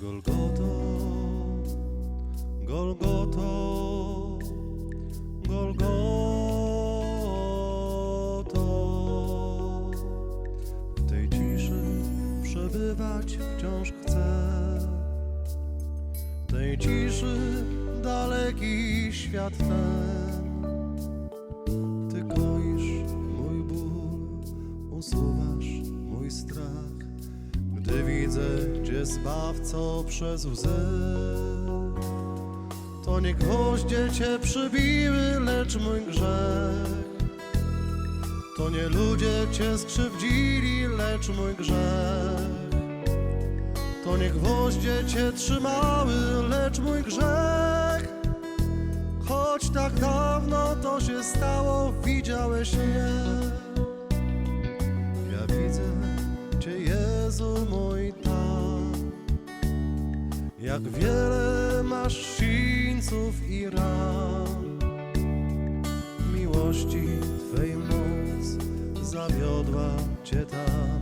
Golgoto, Golgoto, Golgoto. W tej ciszy przebywać wciąż chcę. W tej ciszy daleki świat ten. Ty koisz mój ból, usuwasz mój strach. Gdy widzę Cię zbawco przez łzy To nie gwoździe Cię przybiły, lecz mój grzech. To nie ludzie Cię skrzywdzili, lecz mój grzech. To nie gwoździe Cię trzymały, lecz mój grzech. Choć tak dawno to się stało, widziałeś mnie Jak wiele masz sińców i ran. Miłości Twej moc zawiodła Cię tam.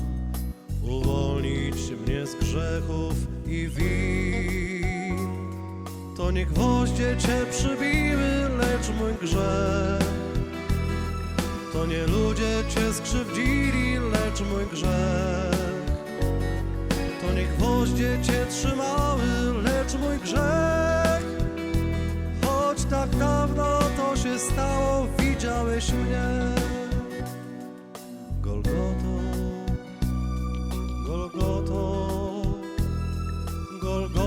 Uwolnić mnie z grzechów i win. To nie gwoździe Cię przybiły, lecz mój grzech. To nie ludzie cię skrzywdzili, lecz mój grzech. To nie gwoździe cię trzymały, widziałeś mnie. Golgoto, Golgoto, Golgoto.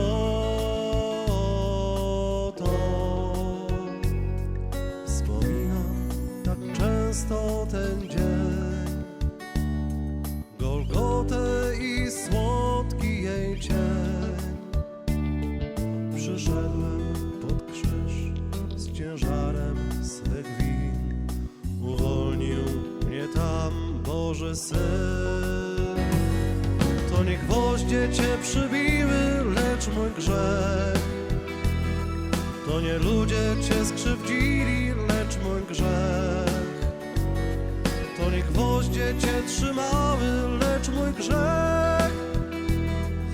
Wspominam tak często ten dzień Syn To nie gwoździe Cię przybiły, lecz mój grzech to nie ludzie cię skrzywdzili, lecz mój grzech. To nie gwoździe cię trzymały, lecz mój grzech.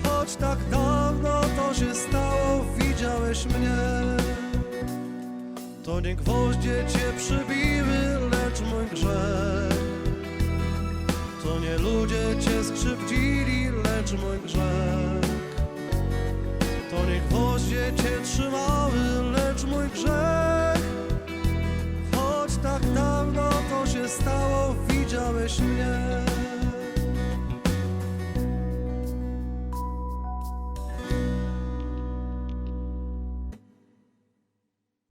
Choć tak dawno to się stało, widziałeś mnie. To nie gwoździe cię przybiły, lecz mój grzech. To nie ludzie cię skrzywdzili, lecz mój grzech. To nie gwoździe cię trzymały, lecz mój grzech